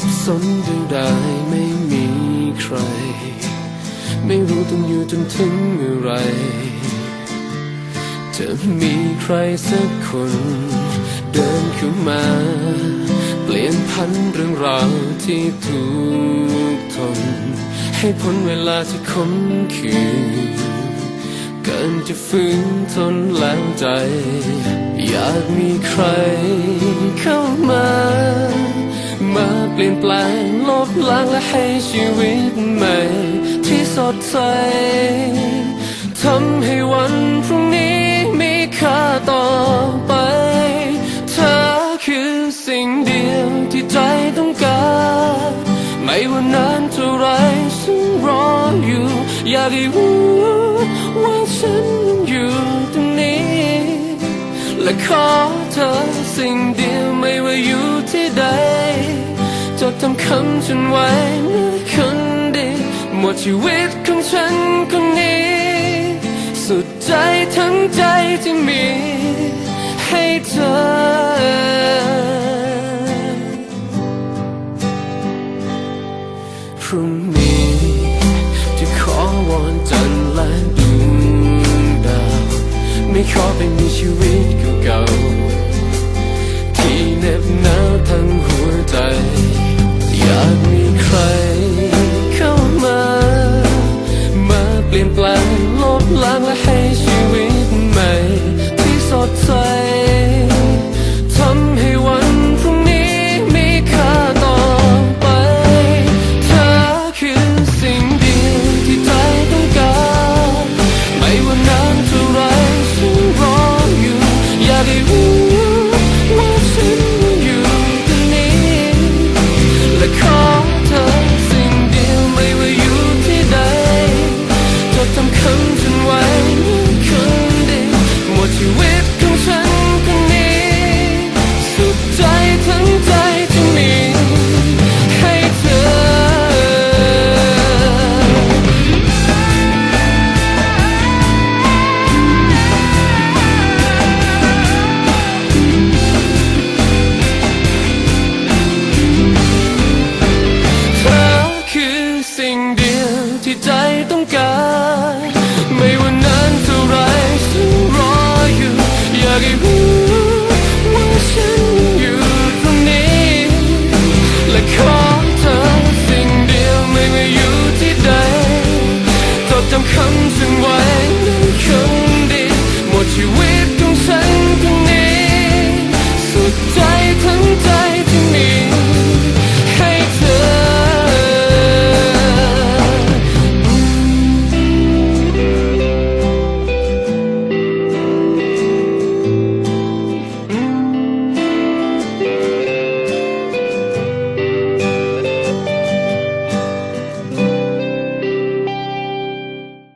บสนจะได้ไม่มีใคร ไม่รู้ต้องอยู่จนถึงเมื่อไร จะมีใครสักคน เดินเข้ามา เปลี่ยนพันเรื่องราวที่ถูกทน ให้พ้นเวลาที่คมคืนเกินจะฟื้นทนแล้วใจ อยากมีใคร เปลี่ยนแปลงลบล้างและให้ชีวิตใหม่ ที่สดใสทำให้วันพรุ่งนี้มีค่าต่อไป เธอคือสิ่งเดียวที่ใจต้องการ ไม่ว่านานเท่าไรฉันรออยู่ อยากให้รู้ว่าฉันยังอยู่ตรงนี้ และขอเธอสิ่งเดียวไม่ว่าอยู่ที่ใด จดทำคำฉันไว้เมื่อคนดีหมดชีวิตของฉันคนนี้ สุดใจทั้งใจที่มีให้เธอพรุ่งนี้จะขอวอนจันทร์และดวงดาว ไม่ขอไปมีชีวิต